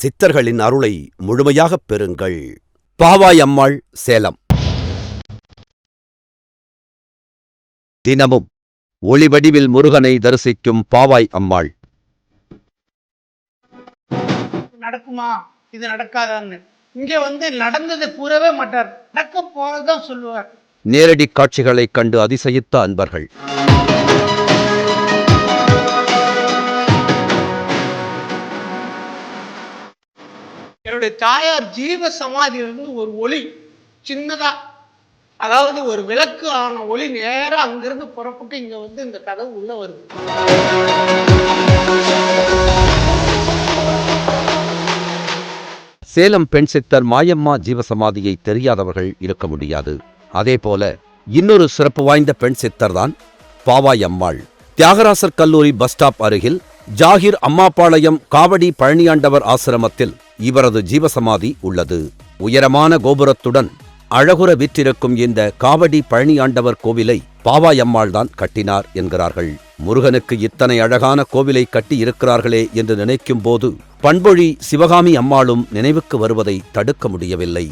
சித்தர்களின் அருளை முழுமையாகப் பெறுங்கள். பாவாய் அம்மாள் சேலம். தினமும் ஒளிவடிவில் முருகனை தரிசிக்கும் பாவாய் அம்மாள். நடக்குமா? இது நடக்காதான்னு. இங்க வந்து நடந்ததை கூறவே மாட்டார். நடக்க போறதுதான் சொல்லுவார். நேரடி காட்சிகளைக் கண்டு அதிசயித்த அன்பர்கள். என்னுடைய தாயார் ஜீவ சமாதியிலிருந்து ஒரு ஒளி சின்னதா அதாவது ஒரு விளக்கு ஆன ஒளி நேராக அங்கிருந்து புறப்பட்டு இங்க வந்து இந்த கதவு உள்ள வருது. சேலம் பெண் சித்தர் மாயம்மா ஜீவசமாதியை தெரியாதவர்கள் இருக்க முடியாது. அதே போல இன்னொரு சிறப்பு வாய்ந்த பெண் சித்தர்தான் பாவாய் அம்மாள் தியாகராசர் கல்லூரி பஸ் ஸ்டாப் அருகில் ஜாகிர் அம்மாபாளையம் காவடி பழனியாண்டவர் ஆசிரமத்தில் இவரது ஜீவசமாதி உள்ளது. உயரமான கோபுரத்துடன் அழகுற விற்றிருக்கும் இந்த காவடி பழனியாண்டவர் கோவிலை பாவாயம்மாள் தான் கட்டினார் என்கிறார்கள். முருகனுக்கு இத்தனை அழகான கோவிலை கட்டி இருக்கிறார்களே என்று நினைக்கும் போது பண்பொழி சிவகாமி அம்மாளும் நினைவுக்கு வருவதை தடுக்க முடியவில்லை.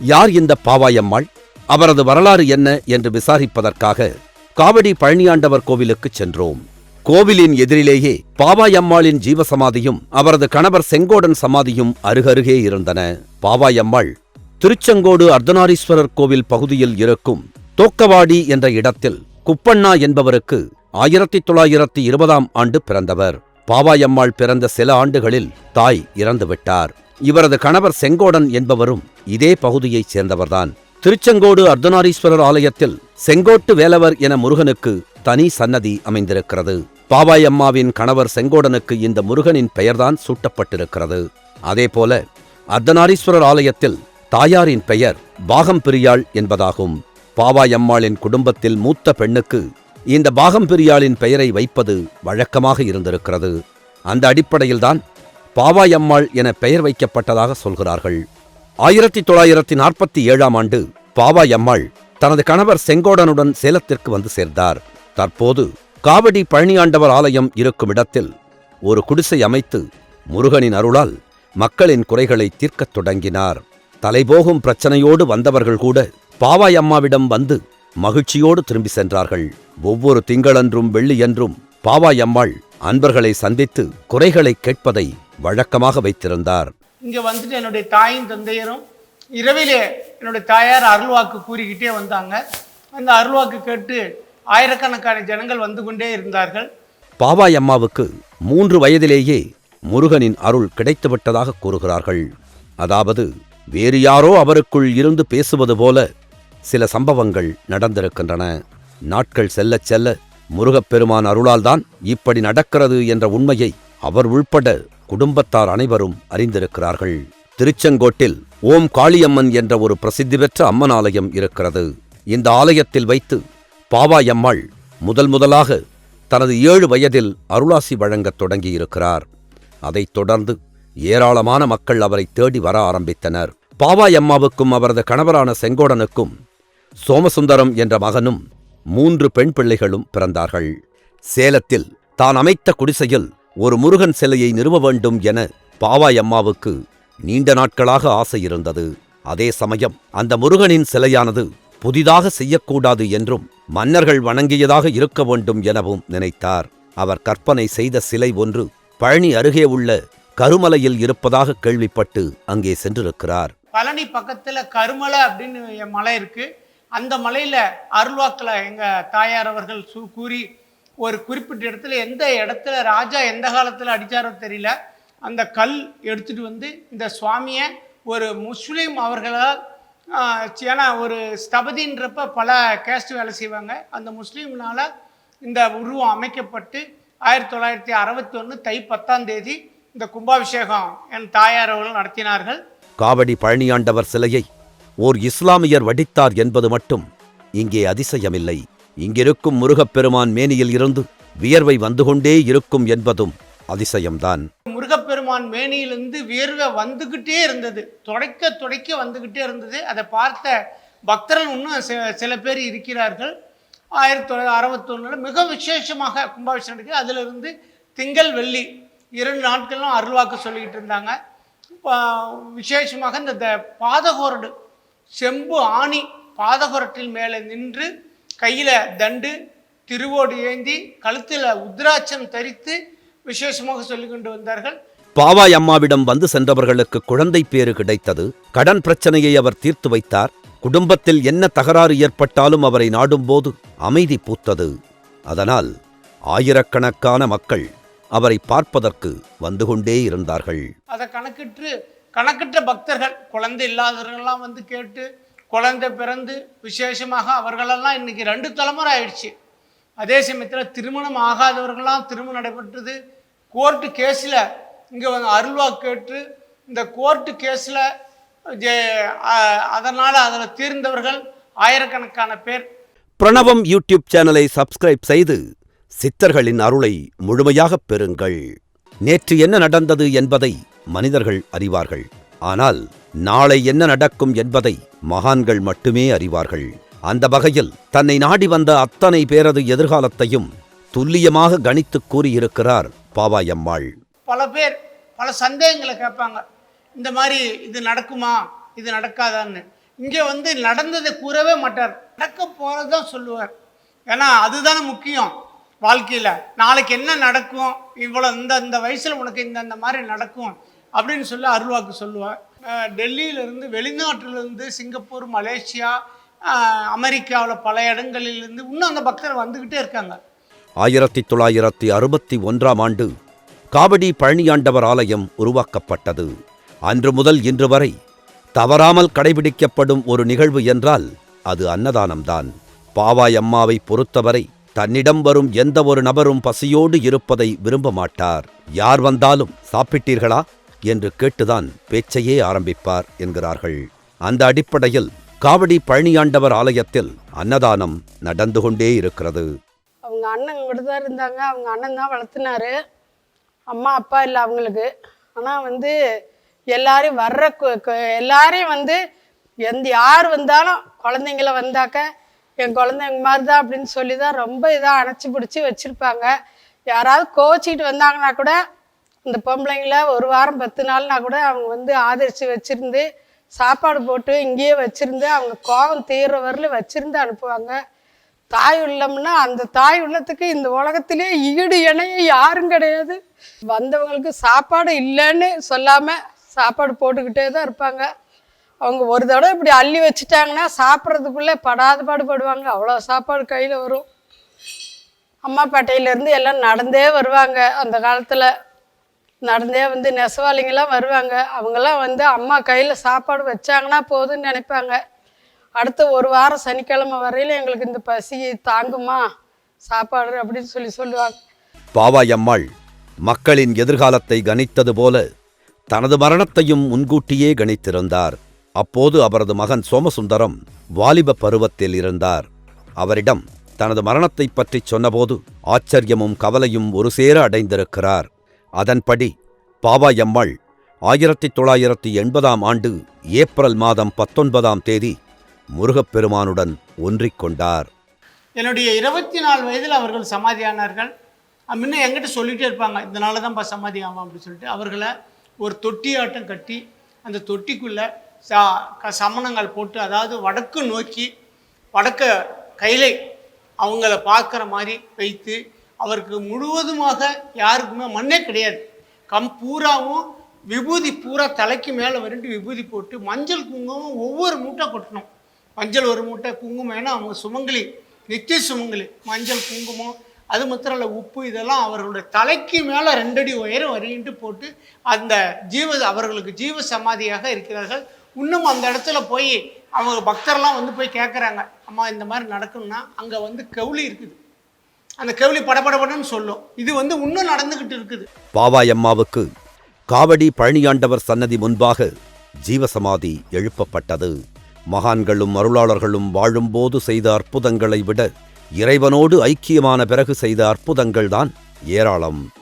யார் இந்த பாவாயம்மாள்? அவரது வரலாறு என்ன? என்று விசாரிப்பதற்காக காவடி பழனியாண்டவர் கோவிலுக்கு சென்றோம். கோவிலின் எதிரிலேயே பாவாயம்மாளின் ஜீவசமாதியும் அவரது கணவர் செங்கோடன் சமாதியும் அருகருகே இருந்தன. பாவாயம்மாள் திருச்செங்கோடு அர்த்தநாரீஸ்வரர் கோவில் பகுதியில் இருக்கும் தோக்கவாடி என்ற இடத்தில் குப்பண்ணா என்பவருக்கு ஆயிரத்தி தொள்ளாயிரத்தி இருபதாம் ஆண்டு பிறந்தவர். பாவாயம்மாள் பிறந்த சில ஆண்டுகளில் தாய் இறந்துவிட்டார். இவரது கணவர் செங்கோடன் என்பவரும் இதே பகுதியைச் சேர்ந்தவர்தான். திருச்செங்கோடு அர்த்தநாரீஸ்வரர் ஆலயத்தில் செங்கோட்டு வேலவர் என முருகனுக்கு தனி சன்னதி அமைந்திருக்கிறது. பாவாயம்மாவின் கணவர் செங்கோடனுக்கு இந்த முருகனின் பெயர்தான் சூட்டப்பட்டிருக்கிறது. அதேபோல அர்த்தநாரீஸ்வரர் ஆலயத்தில் தாயாரின் பெயர் பாகம் பிரியாள் என்பதாகும் பாவாயம்மாளின் குடும்பத்தில் மூத்த பெண்ணுக்கு இந்த பாகம் பிரியாளின் பெயரை வைப்பது வழக்கமாக இருந்திருக்கிறது. அந்த அடிப்படையில்தான் பாவாயம்மாள் என பெயர் வைக்கப்பட்டதாக சொல்கிறார்கள். ஆயிரத்தி தொள்ளாயிரத்தி நாற்பத்தி ஏழாம் ஆண்டு பாவாயம்மாள் தனது கணவர் செங்கோடனுடன் சேலத்திற்கு வந்து சேர்ந்தார். தற்போது காவடி பழனியாண்டவர் ஆலயம் இருக்கும் இடத்தில் ஒரு குடிசை அமைத்து முருகனின் அருளால் மக்களின் குறைகளை தீர்க்கத் தொடங்கினார். தலைபோகும் பிரச்சனையோடு வந்தவர்கள் கூட பாவாயம்மாவிடம் வந்து மகிழ்ச்சியோடு திரும்பி சென்றார்கள். ஒவ்வொரு திங்களன்றும் வெள்ளியன்றும் பாவாயம்மாள் அன்பர்களை சந்தித்து குறைகளை கேட்பதை வழக்கமாக வைத்திருந்தார். இங்க வந்துட்டு என்னுடைய தாயும் தந்தையரும் இரவிலே என்னுடைய தாயார் அருள்வாக்கு கூறிக்கிட்டே வந்தாங்க. அந்த அருள்வாக்கு கேட்டு ஆயிரக்கணக்கான ஜனங்கள் வந்து கொண்டே இருந்தார்கள். பாவாயம்மாவுக்கு மூன்று வயதிலேயே முருகனின் அருள் கிடைத்துவிட்டதாக கூறுகிறார்கள். அதாவது வேறு யாரோ அவருக்குள் இருந்து பேசுவது போல சில சம்பவங்கள் நடந்திருக்கின்றன. நாட்கள் செல்லச் செல்ல முருகப்பெருமான் அருளால்தான் இப்படி நடக்கிறது என்ற உண்மையை அவர் உள்பட குடும்பத்தார் அனைவரும் அறிந்திருக்கிறார்கள். திருச்செங்கோட்டில் ஓம் காளியம்மன் என்ற ஒரு பிரசித்தி பெற்ற அம்மன் ஆலயம் இருக்கிறது. இந்த ஆலயத்தில் வைத்து பாவாயம்மாள் முதல் முதலாக தனது ஏழு வயதில் அருளாசி வழங்கத் தொடங்கியிருக்கிறார். அதைத் தொடர்ந்து ஏராளமான மக்கள் அவரை தேடி வர ஆரம்பித்தனர். பாவாயம்மாவுக்கும் அவரது கணவரான செங்கோடனுக்கும் சோமசுந்தரம் என்ற மகனும் மூன்று பெண் பிள்ளைகளும் பிறந்தார்கள். சேலத்தில் தான் அமைத்த குடிசையில் ஒரு முருகன் சிலையை நிறுவ வேண்டும் என பாவாயம்மாவுக்கு நீண்ட நாட்களாக ஆசை இருந்தது. அதே சமயம் அந்த முருகனின் சிலையானது புதிதாக செய்யக்கூடாது என்றும் மன்னர்கள் வணங்கியதாக இருக்க வேண்டும் எனவும் நினைத்தார். அவர் கற்பனை செய்த சிலை ஒன்று பழனி அருகே உள்ள கருமலையில் இருப்பதாக கேள்விப்பட்டு அங்கே சென்றிருக்கிறார். பழனி பக்கத்தில் கருமலை அப்படின்னு என் மலை இருக்குது அந்த மலையில் அருள்வாக்கில் எங்கள் தாயார் அவர்கள் சு கூறி ஒரு குறிப்பிட்ட இடத்துல எந்த இடத்துல ராஜா எந்த காலத்தில் அடித்தாரோ தெரியல. அந்த கல் எடுத்துட்டு வந்து இந்த சுவாமியை ஒரு முஸ்லீம் அவர்களால் ஏன்னா ஒரு ஸ்தபதின்றப்ப பல கேஸ்ட் வேலை செய்வாங்க. அந்த முஸ்லீம்னால இந்த உருவம் அமைக்கப்பட்டு ஆயிரத்தி தொள்ளாயிரத்தி அறுபத்தி ஒன்று தை பத்தாம் தேதி இந்த கும்பாபிஷேகம் என் தாயார் அவர்கள் நடத்தினார்கள். காவடி பழனியாண்டவர் சிலையை ஓர் இஸ்லாமியர் வடித்தார் என்பது மட்டும் இங்கே அதிசயமில்லை. இங்கிருக்கும் முருகப்பெருமான் மேனியில் இருந்து வியர்வை வந்து கொண்டே இருக்கும் என்பதும் அதிசயம்தான். முருகப்பெருமான் மேனியிலிருந்து வியர்வை வந்துக்கிட்டே இருந்தது. துடைக்க துடைக்க வந்துக்கிட்டே இருந்தது. அதை பார்த்த பக்தர்கள் இன்னும் சில பேர் இருக்கிறார்கள். ஆயிரத்தி தொள்ளாயிரத்தி அறுபத்தொன்னில் மிக விசேஷமாக கும்பாபிஷேகம் நடக்குது. அதிலிருந்து திங்கள் வெள்ளி இரண்டு நாட்களும் அருள்வாக்கு சொல்லிக்கிட்டு இருந்தாங்க. விசேஷமாக இந்த த- பாதகோரடு செம்பு ஆணி பாதகோரட்டில் மேலே நின்று கையில் தண்டு திருவோடு ஏந்தி கழுத்தில் உத்ராட்சம் தரித்து விசேஷமாக சொல்லிக் கொண்டு வந்தார்கள். பாவாய் அம்மாவிடம் வந்து சென்றவர்களுக்கு குழந்தை பேறு கிடைத்தது. கடன் பிரச்சனையை அவர் தீர்த்து வைத்தார். குடும்பத்தில் என்ன தகராறு ஏற்பட்டாலும் அவரை நாடும்போது அமைதி பூத்தது. அதனால் ஆயிரக்கணக்கான மக்கள் அவரை பார்ப்பதற்கு வந்து கொண்டே இருந்தார்கள். அதை கணக்கிட்டு கணக்கிட்ட பக்தர்கள் குழந்தை இல்லாதவர்கள்லாம் வந்து கேட்டு குழந்தை பிறந்து விசேஷமாக அவர்களெல்லாம் இன்னைக்கு ரெண்டு தலைமுறை ஆயிடுச்சு. அதே சமயத்தில் திருமணம் ஆகாதவர்கள்லாம் திருமணம் நடைபெற்றது. கோர்ட்டு கேஸில் இங்கே வந்து அருள்வா கேட்டு இந்த கோர்ட்டு கேஸில் அதனால் அதில் தீர்ந்தவர்கள் ஆயிரக்கணக்கான பேர். பிரணவம் யூடியூப் சேனலை சப்ஸ்கிரைப் செய்து சித்தர்களின் அருளை முழுமையாகப் பெறுங்கள். நேற்று என்ன நடந்தது என்பதை மனிதர்கள் அறிவார்கள். ஆனால் நாளை என்ன நடக்கும் என்பதை மகான்கள் மட்டுமே அறிவார்கள். அந்த வகையில் தன்னை நாடி வந்த அத்தனை பேரது எதிர்காலத்தையும் துல்லியமாக கணித்துக் கூறியிருக்கிறார் பாவாயம்மாள். பல பேர் பல சந்தேகங்களை கேட்பாங்க. இந்த மாதிரி இது நடக்குமா? இது நடக்காதான்னு. இங்கே வந்து நடந்ததை கூறவே மாட்டார். நடக்க போகிறது தான் சொல்லுவார். ஏன்னா அதுதானே முக்கியம் வாழ்க்கையில். நாளைக்கு என்ன நடக்கும்? இவ்வளோ இந்த இந்த வயசில் உனக்கு இந்த இந்த மாதிரி நடக்கும் அப்படின்னு சொல்லி அருள்வாக்கு சொல்லுவார். டெல்லியிலேருந்து டெல்லியிலிருந்து சிங்கப்பூர் மலேசியா அமெரிக்காவில் பல இடங்களிலிருந்து இன்னும் அந்த பக்தர் வந்துக்கிட்டே இருக்காங்க. ஆயிரத்தி தொள்ளாயிரத்தி அறுபத்தி ஒன்றாம் ஆண்டு காவடி பழனியாண்டவர் ஆலயம் உருவாக்கப்பட்டது. அன்று முதல் இன்று வரை தவறாமல் கடைபிடிக்கப்படும் ஒரு நிகழ்வு என்றால் அது அன்னதானம்தான். பாவாய் அம்மாவை பொறுத்தவரை தன்னிடம் வரும் எந்த ஒரு நபரும் பசியோடு இருப்பதை விரும்ப மாட்டார். யார் வந்தாலும் சாப்பிட்டீர்களா? என்று கேட்டுதான் பேச்சையே ஆரம்பிப்பார் என்கிறார்கள். அந்த அடிப்படையில் காவடி பழனியாண்டவர் ஆலயத்தில் அன்னதானம் நடந்து கொண்டே இருக்கிறது. அவங்க அண்ணன் கூட தான் இருந்தாங்க. அவங்க அண்ணன் தான் வளர்த்தினாரு. அம்மா அப்பா இல்லை அவங்களுக்கு. ஆனால் வந்து எல்லாரும் வர்ற எல்லாரையும் வந்து எந்த யார் வந்தாலும் குழந்தைங்கள வந்தாக்க என் குழந்தைங்க மாதிரி தான் அப்படின்னு சொல்லி தான் ரொம்ப இதாக அணைச்சி பிடிச்சி வச்சுருப்பாங்க. யாராவது கோச்சிக்கிட்டு வந்தாங்கன்னா கூட இந்த பொம்பளைங்கள ஒரு வாரம் பத்து நாள்னா கூட அவங்க வந்து ஆதரித்து வச்சுருந்து சாப்பாடு போட்டு இங்கேயே வச்சுருந்து அவங்க கோபம் தீர்ற வரலும் வச்சுருந்து அனுப்புவாங்க. தாய் உள்ளம்னா அந்த தாய் உள்ளத்துக்கு இந்த உலகத்திலே ஈடு இணைய யாரும் கிடையாது. வந்தவங்களுக்கு சாப்பாடு இல்லைன்னு சொல்லாமல் சாப்பாடு போட்டுக்கிட்டே தான் இருப்பாங்க. அவங்க ஒரு தடவை இப்படி அள்ளி வச்சுட்டாங்கன்னா சாப்பிட்றதுக்குள்ளே படாத பாடுபடுவாங்க. அவ்வளோ சாப்பாடு கையில் வரும். அம்மா பேட்டையிலேருந்து எல்லாம் நடந்தே வருவாங்க. அந்த காலத்தில் நடந்தே வந்து நெசவாளிங்கெல்லாம் வருவாங்க. அவங்கெல்லாம் வந்து அம்மா கையில் சாப்பாடு வச்சாங்கன்னா போதும்னு நினைப்பாங்க. அடுத்த ஒரு வாரம் சனிக்கிழமை வரையில எங்களுக்கு இந்த பசியை தாங்குமா? சாப்பாடு அப்படின்னு சொல்லி சொல்லுவாங்க. பாவாயம்மாள் மக்களின் எதிர்காலத்தை கணித்தது போல தனது மரணத்தையும் முன்கூட்டியே கணித்திருந்தார். அப்போது அவரது மகன் சோமசுந்தரம் வாலிப பருவத்தில் இருந்தார். அவரிடம் தனது மரணத்தைப் பற்றிச் சொன்னபோது ஆச்சரியமும் கவலையும் ஒரு சேர அடைந்திருக்கிறார். அதன்படி பாவாயம்மாள் ஆயிரத்தி தொள்ளாயிரத்தி எண்பதாம் ஆண்டு ஏப்ரல் மாதம் பத்தொன்பதாம் தேதி முருகப்பெருமானுடன் ஒன்றிக் கொண்டார் என்னுடைய இருபத்தி நாலு வயதில் அவர்கள் சமாதியானார்கள் முன்ன எங்கிட்ட சொல்லிகிட்டே இருப்பாங்க இதனால தான்ப்பா சமாதி ஆகும் அப்படின்னு சொல்லிட்டு. அவர்களை ஒரு தொட்டியாட்டம் கட்டி அந்த தொட்டிக்குள்ளே சா க சமணங்கள் போட்டு அதாவது வடக்கு நோக்கி வடக்க கையிலை அவங்கள பார்க்குற மாதிரி வைத்து அவருக்கு முழுவதுமாக யாருக்குமே மண்ணே கிடையாது. கம் பூராவும் விபூதி பூரா தலைக்கு மேலே வரண்டு விபூதி போட்டு மஞ்சள் குங்குமம் ஒவ்வொரு மூட்டை கொட்டணும். மஞ்சள் ஒரு மூட்டை குங்குமம். ஏன்னா அவங்க சுமங்கலி நித்திய சுமங்கலி. மஞ்சள் குங்குமம் அது மாத்திரம் இல்லை உப்பு இதெல்லாம் அவர்களுடைய தலைக்கு மேலே ரெண்டடி உயரம் வரின்ட்டு போட்டு அந்த ஜீவ அவர்களுக்கு ஜீவ சமாதியாக இருக்கிறார்கள். இன்னும் அந்த இடத்துல போய் அவங்க பக்தர்லாம் வந்து போய் கேட்குறாங்க அம்மா இந்த மாதிரி நடக்கணும்னா அங்கே வந்து கவுளி இருக்குது. அந்த கவுளி படபடபடன்னு சொல்லும். இது வந்து இன்னும் நடந்துக்கிட்டு இருக்குது. பாவாயம்மாவுக்கு காவடி பழனியாண்டவர் சன்னதி முன்பாக ஜீவசமாதி எழுப்பப்பட்டது. மகான்களும் அருளாளர்களும் வாழும்போது செய்த அற்புதங்களை விட இறைவனோடு ஐக்கியமான பிறகு செய்த அற்புதங்கள்தான் ஏராளம்.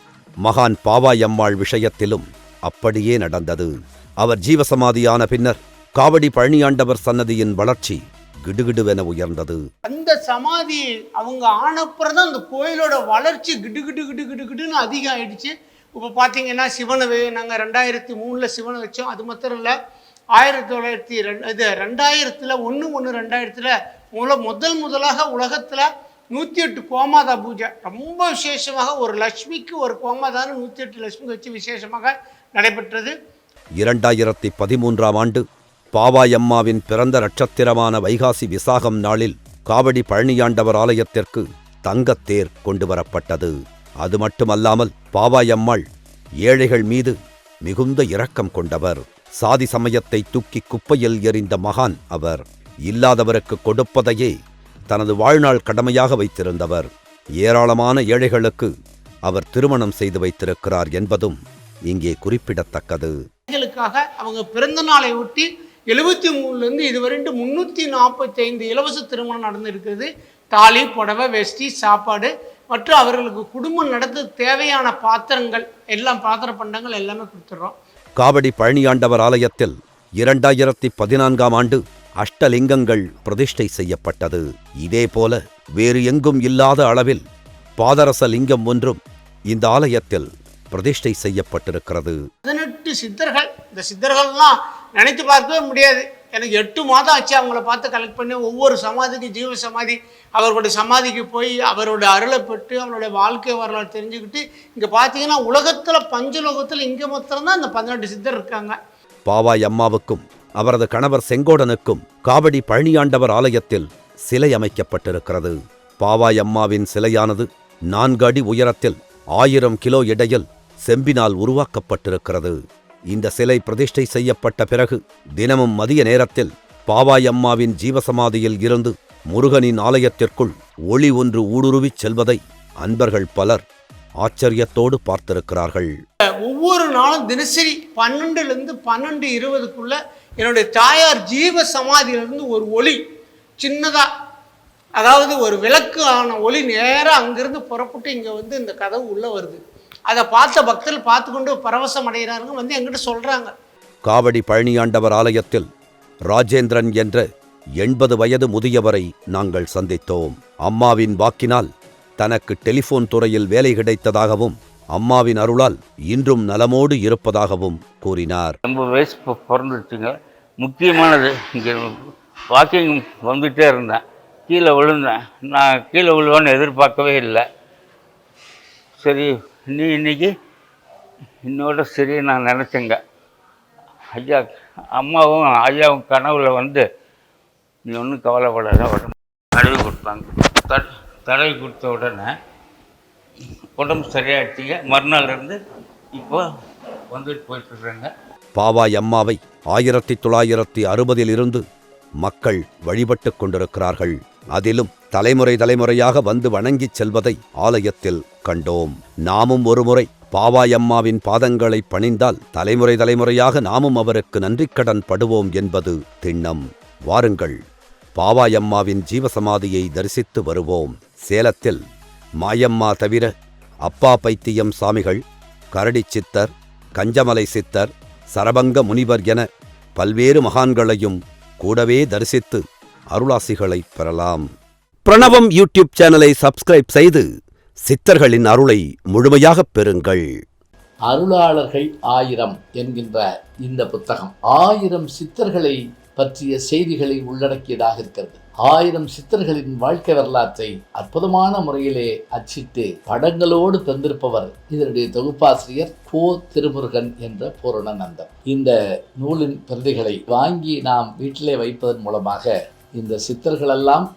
மகான் பாவாயம்மாள் விஷயத்திலும் அப்படியே நடந்தது. அவர் ஜீவசமாதியான பின்னர் காவடி பழனியாண்டவர் சன்னதியின் வளர்ச்சி கிடுகிடுவென உயர்ந்தது. அந்த சமாதி அவங்க ஆனப்புறம் தான் அந்த கோயிலோட வளர்ச்சி கிடு கிடு கிடு கிடு கிடுன்னு அதிகம் ஆயிடுச்சு. இப்போ பார்த்தீங்கன்னா சிவனை நாங்கள் ரெண்டாயிரத்தி மூணில் சிவனை வச்சோம். அது மாத்திரம் இல்லை. ஆயிரத்தி தொள்ளாயிரத்தி ரெண்டு இது ரெண்டாயிரத்தில் ஒன்று ஒன்று ரெண்டாயிரத்தில் முல முதல் முதலாக உலகத்தில் நூற்றி எட்டு கோமாதா பூஜை. ரொம்ப விசேஷமாக ஒரு லக்ஷ்மிக்கு ஒரு கோமாதான்னு நூற்றி எட்டு லட்சுமி வச்சு விசேஷமாக நடைபெற்றது. இரண்டாயிரத்தி பதிமூன்றாம் ஆண்டு பாவாயம்மாவின் பிறந்த நட்சத்திரமான வைகாசி விசாகம் நாளில் காவடி பழனியாண்டவர் ஆலயத்திற்கு தங்கத்தேர் கொண்டு வரப்பட்டது. அது மட்டுமல்லாமல் பாவாயம்மாள் ஏழைகள் மீது மிகுந்த இரக்கம் கொண்டவர். சாதி சமயத்தை தூக்கி குப்பையில் எறிந்த மகான் அவர். இல்லாதவருக்கு கொடுப்பதையே தனது வாழ்நாள் கடமையாக வைத்திருந்தவர். ஏராளமான ஏழைகளுக்கு அவர் திருமணம் செய்து வைத்திருக்கிறார் என்பதும் இங்கே குறிப்பிடத்தக்கது. அவங்க பிறந்த நாளை ஒட்டி எழுபத்தி மூணுலேருந்து இதுவரை முந்நூற்றி நாற்பத்தைந்து இலவச திருமணம் நடந்திருக்கிறது. தாலி புடவை வெஸ்டி சாப்பாடு மற்றும் அவர்களுக்கு குடும்பம் நடத்த தேவையான பாத்திரங்கள் எல்லாம் பாத்திர பண்டங்கள் எல்லாமே கொடுத்துட்றோம். காவடி பழனியாண்டவர் ஆலயத்தில் இரண்டாயிரத்தி பதினான்காம் ஆண்டு அஷ்டலிங்கங்கள் பிரதிஷ்டை செய்யப்பட்டது. இதேபோல வேறு எங்கும் இல்லாத அளவில் பாதரச லிங்கம் ஒன்றும் இந்த ஆலயத்தில் பிரதிஷ்டை செய்யப்பட்டிருக்கிறது. பதினெட்டு சித்தர்கள் இந்த சித்தர்கள்லாம் நினைத்து பார்க்கவே முடியாது. எனக்கு எட்டு மாதம் ஆச்சு அவங்கள பார்த்து கலெக்ட் பண்ணி ஒவ்வொரு சமாதிக்கு ஜீவ சமாதி அவர்களுடைய சமாதிக்கு போய் அவரோட அருளை பெற்று அவருடைய வாழ்க்கை வரலாறு தெரிஞ்சுக்கிட்டு இங்கே பார்த்தீங்கன்னா உலகத்தில் பஞ்சலோகத்தில் இங்கே மாத்திரம்தான் இந்த பதினெட்டு சித்தர் இருக்காங்க. பாவாய் அம்மாவுக்கும் அவரது கணவர் செங்கோடனுக்கும் காவடி பழனியாண்டவர் ஆலயத்தில் சிலை அமைக்கப்பட்டிருக்கிறது. பாவாய் அம்மாவின் சிலையானது நான்கு அடி உயரத்தில் ஆயிரம் கிலோ எடையில் செம்பினால் உருவாக்கப்பட்டிருக்கிறது. இந்த சிலை பிரதிஷ்டை செய்யப்பட்ட பிறகு தினமும் மதிய நேரத்தில் பாவாய் அம்மாவின் ஜீவசமாதியில் இருந்து முருகனின் ஆலயத்திற்குள் ஒளி ஒன்று ஊடுருவிச் செல்வதை அன்பர்கள் பலர் ஆச்சரியத்தோடு பார்த்திருக்கிறார்கள். ஒவ்வொரு நாளும் தினசரி பன்னெண்டுலேருந்து பன்னெண்டு இருபதுக்குள்ள என்னுடைய தாயார் ஜீவ சமாதியிலிருந்து ஒரு ஒளி சின்னதாக அதாவது ஒரு விளக்கு ஆன ஒளி நேராக அங்கிருந்து புறப்பட்டு இங்கே வந்து இந்த கதவு உள்ளே வருது. அதை பார்த்த பக்தர்கள் பார்த்து கொண்டு பரவசம் அடைகிறாருங்க வந்து எங்கிட்ட சொல்கிறாங்க காவடி பழனியாண்டவர் ஆலயத்தில் ராஜேந்திரன் என்ற எண்பது வயது முதியவரை நாங்கள் சந்தித்தோம். அம்மாவின் வாக்கினால் தனக்கு டெலிபோன் துறையில் வேலை கிடைத்ததாகவும் அம்மாவின் அருளால் இன்றும் நலமோடு இருப்பதாகவும் கூறினார். எண்பது வயசு பிறந்துருச்சுங்க. முக்கியமானது இங்கே வாக்கிங் வந்துகிட்டே இருந்தேன். கீழே விழுந்தேன். நான் கீழே விழுவேன்னு எதிர்பார்க்கவே இல்லை. சரி நீ இன்னைக்கு என்னோட சரி நான் நினச்சேங்க. ஐயா அம்மாவும் ஐயாவும் கனவுல வந்து நீ ஒன்றும் கவலைப்படாத உடம்பு தடவி கொடுத்தாங்க தட தடவி கொடுத்த உடனே உடம்பு சரியாயிடுச்சிங்க. மறுநாள் இருந்து இப்போ வந்துட்டு போயிட்டுருக்குறேங்க பாவாய் அம்மாவை ஆயிரத்தி தொள்ளாயிரத்தி அறுபதில் இருந்து மக்கள் வழிபட்டு கொண்டிருக்கிறார்கள். அதிலும் தலைமுறை தலைமுறையாக வந்து வணங்கிச் செல்வதை ஆலயத்தில் கண்டோம். நாமும் ஒருமுறை பாவாயம்மாவின் பாதங்களை பணிந்தால் தலைமுறை தலைமுறையாக நாமும் அவருக்கு நன்றிக்கடன் படுவோம் என்பது திண்ணம். வாருங்கள் பாவாயம்மாவின் ஜீவசமாதியை தரிசித்து வருவோம். சேலத்தில் மாயம்மா தவிர அப்பா பைத்தியம் சாமிகள் கரடி சித்தர் கஞ்சமலை சித்தர் சரபங்க முனிவர் என பல்வேறு மகான்களையும் கூடவே தரிசித்து அருளாசிகளை பெறலாம். பிரணவம் யூடியூப் சேனலை சப்ஸ்கிரைப் செய்து சித்தர்களின் அருளை முழுமையாகப் பெறுங்கள். அருளாளர்கள் ஆயிரம் என்கின்ற இந்த புத்தகம் ஆயிரம் சித்தர்களை பற்றிய செய்திகளை உள்ளடக்கியதாக இருக்கிறது. ஆயிரம் சித்தர்களின் வாழ்க்கை வரலாற்றை அற்புதமான முறையிலே அச்சிட்டு படங்களோடு தந்திருப்பவர் இதனுடைய தொகுப்பாசிரியர் கோ திருமுருகன் என்ற பூரணநந்தன் இந்த நூலின் பிரதிகளை வாங்கி நாம் வீட்டிலே வைப்பதன் மூலமாக இந்த சித்தர்களெல்லாம்